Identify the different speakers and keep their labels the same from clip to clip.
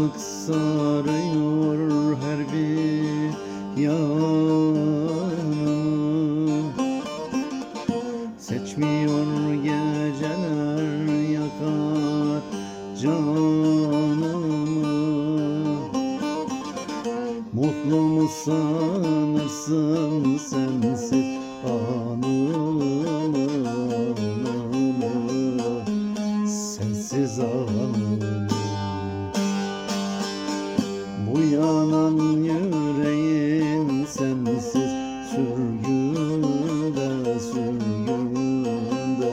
Speaker 1: Yalnızlık sarıyor her bir yanımı Seçmiyor geceler yakar canımı. Mutlu mu sanırsın sensiz anımı? Sensiz anımı Bu yanan yüreğin sensiz sürgünde sürgünde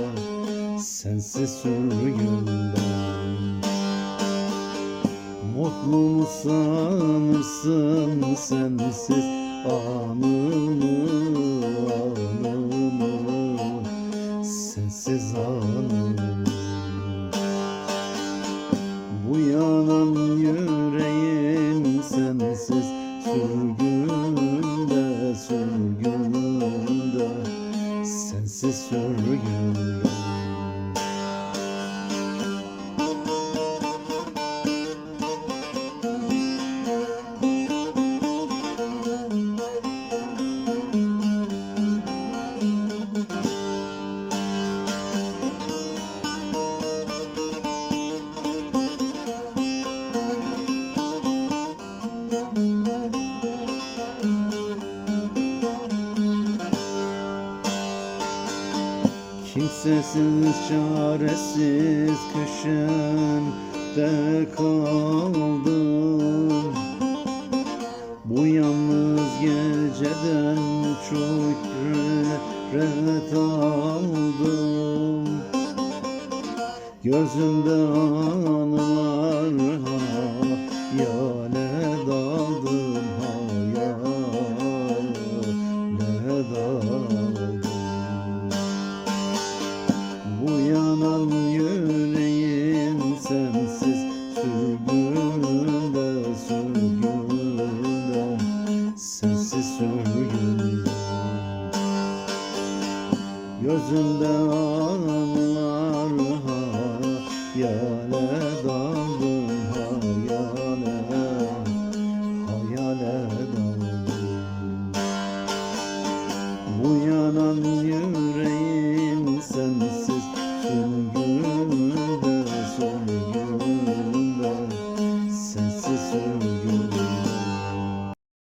Speaker 1: Sensiz sürgünde. Mutlu mu sanırsın sensiz anımı sürgünde sürgünde Sensiz sürgünde Kimsesiz çaresiz köşemde kaldım. Bu yalnız geceden çok ret aldım. Gözümde anılar Gözümde anılar hayale daldım hayale hayale daldım. Bu yanan sensiz